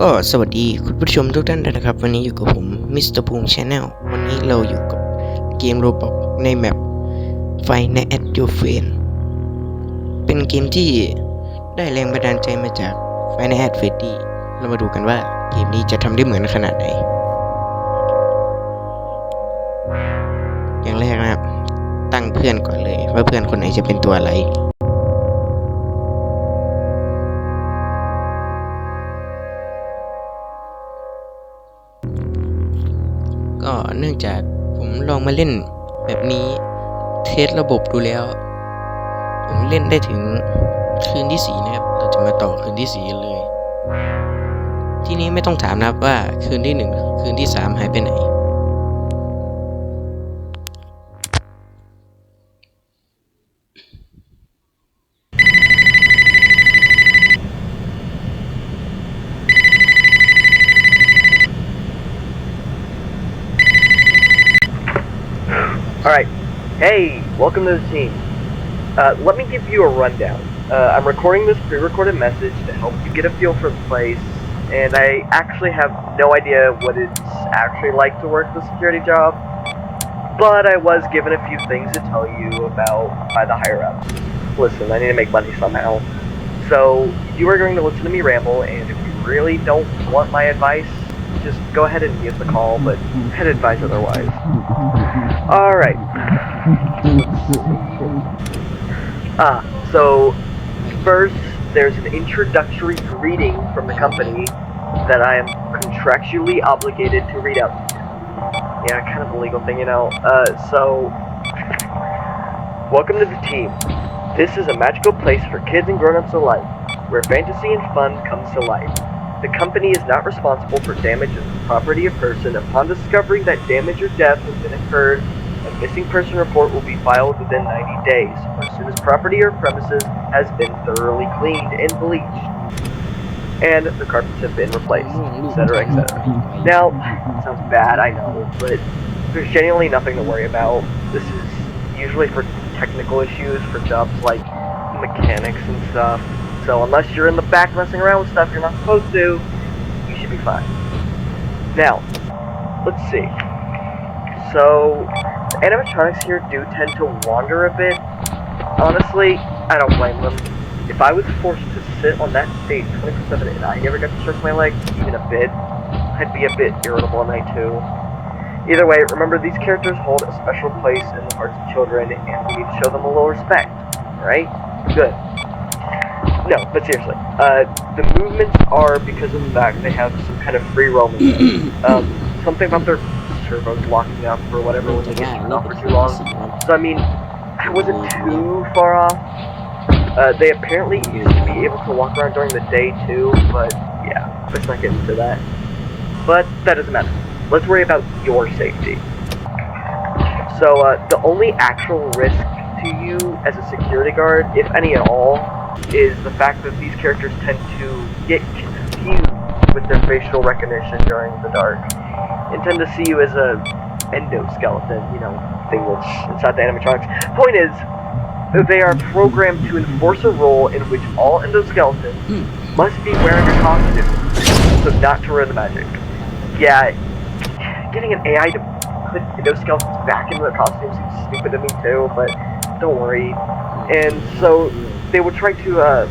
ก็สวัสดีคุณผู้ชมทุกท่านด้วยนะครับ วันนี้อยู่กับผมมิสเตอร์ภูมิชาแนลวันนี้เราอยู่กับเกมโรบอกในแมปไฟในแอดยูเฟนเป็นเกมที่ได้แรงบันดาลใจมาจากไฟในแอดเฟดดี้เรามาดูกันว่าเกมนี้จะทำได้เหมือนขนาดไหน อย่างแรกนะครับ ตั้งเพื่อนก่อนเลย ว่าเพื่อนคนไหนจะเป็นตัวอะไร ก็เนื่องจากผมลองมาเล่นแบบนี้เทสระบบดูแล้ว ผมเล่นได้ถึงคืนที่สีนะครับ เราจะมาต่อคืนที่สีเลย ที่นี้ไม่ต้องถามนะครับว่าคืนที่หนึ่งคืนที่สามหายไปไหน Hey, welcome to the team. Uh, let me give you a rundown. Uh, I'm recording this pre-recorded message to help you get a feel for the place, and I actually have no idea what it's actually like to work the security job, but I was given a few things to tell you about by the higher-ups. Listen, I need to make money somehow. So, you are going to listen to me ramble, and if you really don't want my advice, just go ahead and mute the call, but I'd advise otherwise. Alright. Ah, so first there's an introductory greeting from the company that I am contractually obligated to read out to. Yeah, kind of a legal thing, you know. Uh, so welcome to the team. This is a magical place for kids and grown-ups alike, where fantasy and fun comes to life. The company is not responsible for damage of property or person. Upon discovering that damage or death has been incurred, a missing person report will be filed within 90 days, as soon as property or premises has been thoroughly cleaned and bleached, and the carpets have been replaced, etc., etc. Now, sounds bad, I know, but there's genuinely nothing to worry about. This is usually for technical issues, for jobs like mechanics and stuff. So unless you're in the back messing around with stuff you're not supposed to, you should be fine. Now, let's see. So, animatronics here do tend to wander a bit. Honestly, I don't blame them. If I was forced to sit on that stage 24-7 and I never got to stretch my legs even a bit, I'd be a bit irritable at night too. Either way, remember these characters hold a special place in the hearts of children and we need to show them a little respect, right? Good. No, but seriously, uh, the movements are because of the fact they have some kind of free roaming. um, something about their servos locking up or whatever when they get turned for too long. So I mean, I wasn't too far off. Uh, they apparently used to be able to walk around during the day too, but yeah, let's not get into that. But that doesn't matter. Let's worry about your safety. So uh, the only actual risk to you as a security guard, if any at all, is the fact that these characters tend to get confused with their facial recognition during the dark and tend to see you as a endoskeleton, you know, thing that's inside the animatronics. Point is, they are programmed to enforce a role in which all endoskeletons must be wearing a costume, so not to ruin the magic. Yeah, getting an AI to put endoskeletons back into their costumes seems stupid to me too, but don't worry. And so they will try to uh,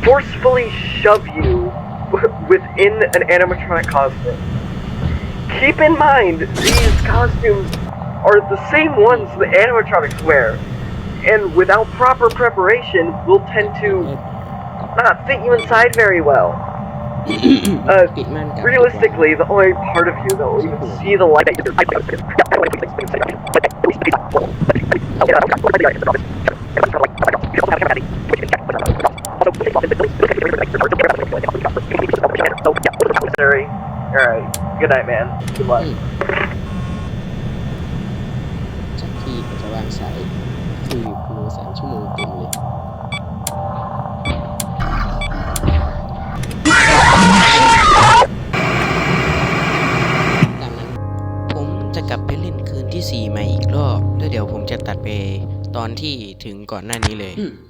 forcefully shove you within an animatronic costume. Keep in mind, these costumes are the same ones the animatronics wear, and without proper preparation, will tend to not fit you inside very well. uh, realistically, the only part of you that will even see the light Sorry. Alright. Good night, man. Good luck. จากที่ปัจจุบันสายคือกูสามชั่วโมงเต็มเลย ดังนั้นผมจะกลับไปเล่นคืนที่ 4 ใหม่อีกรอบ แล้วเดี๋ยวผมจะตัดไปตอนที่ถึงก่อนหน้านี้เลยสอง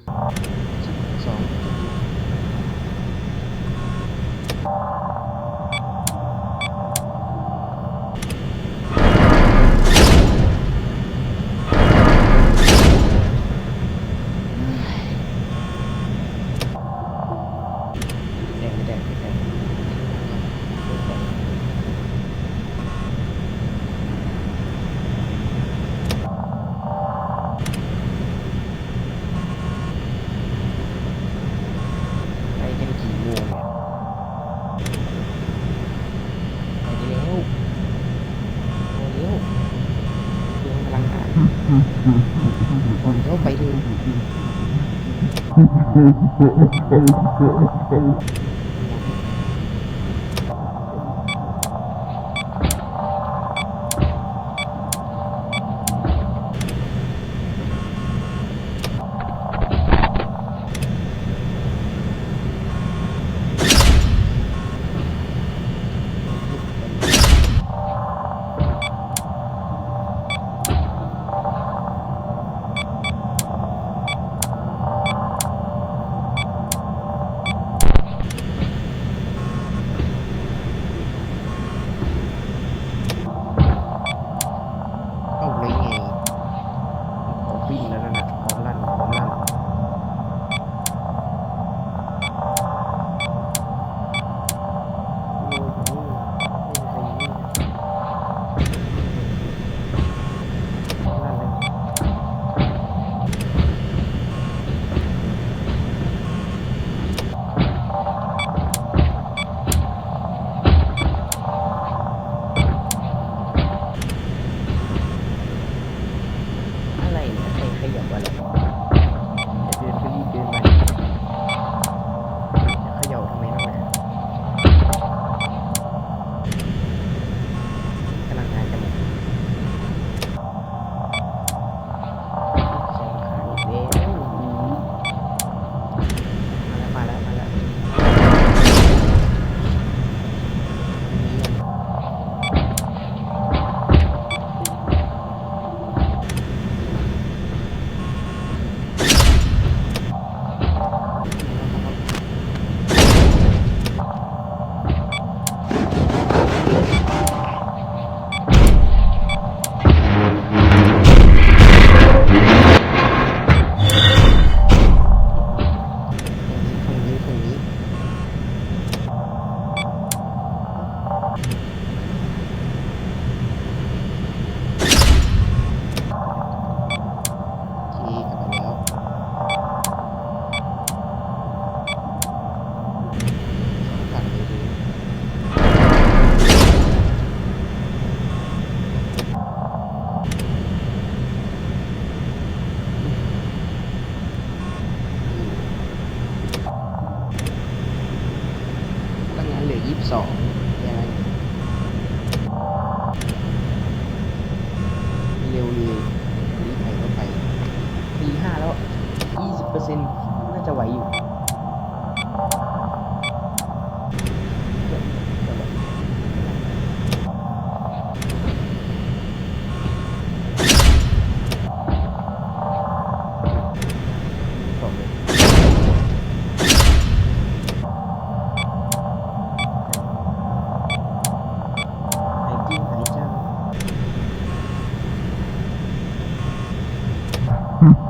ผมก็ไปดู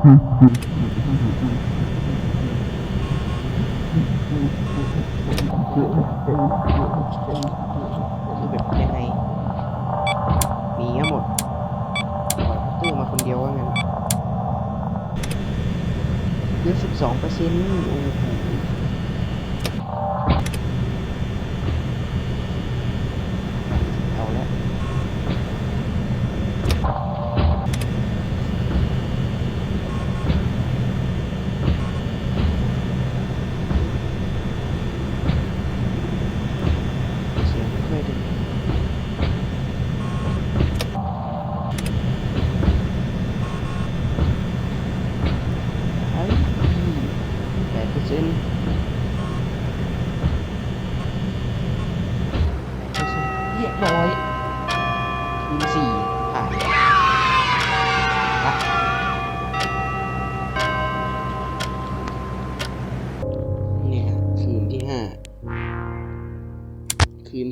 คือแบบยังไงหนีก็หมดตู้มาคนเดียวว่างั้นเหลือสิบสองเปอร์เซ็นต์โอ้โห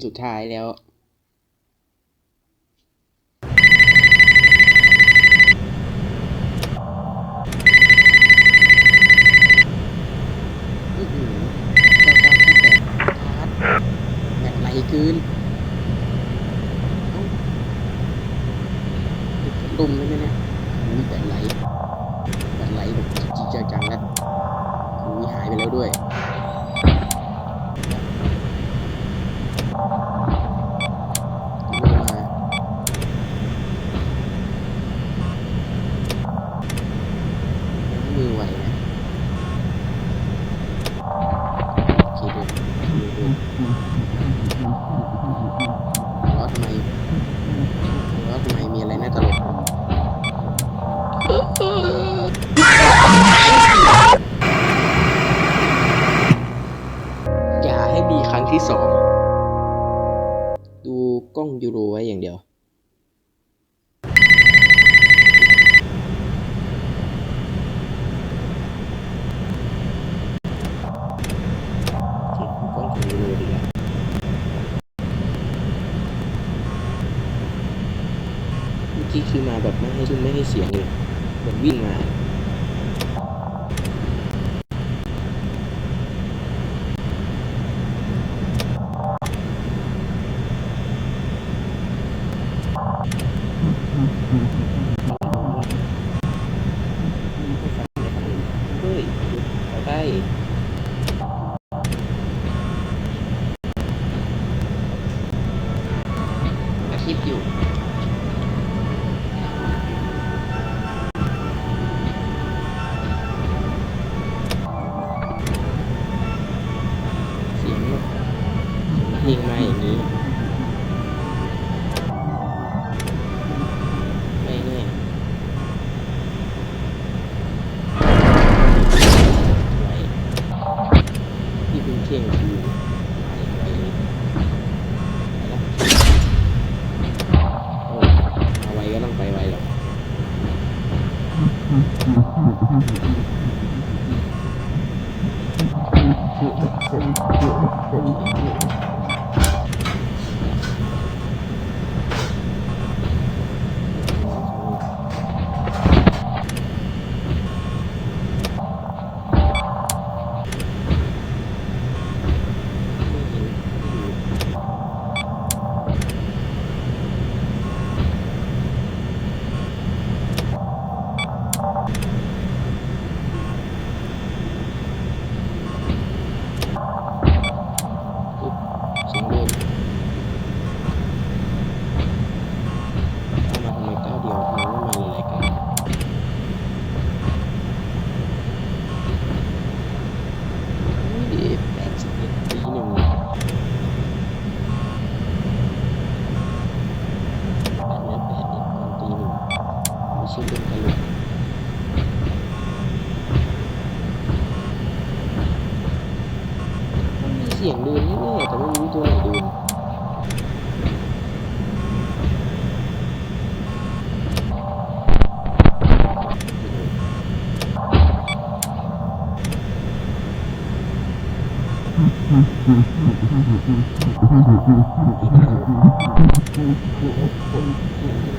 ุดท้ายแล้วอ้อหกาเก้าห้แปดแบบไหลคืนเอ้ดุมเลยเนี่ย Mm-hmm. กี้คือมาแบบไม่ให้ไม่ให้เสียงเลยเหมือนวิ่งมาคลิปอยู่ Mm-hmm.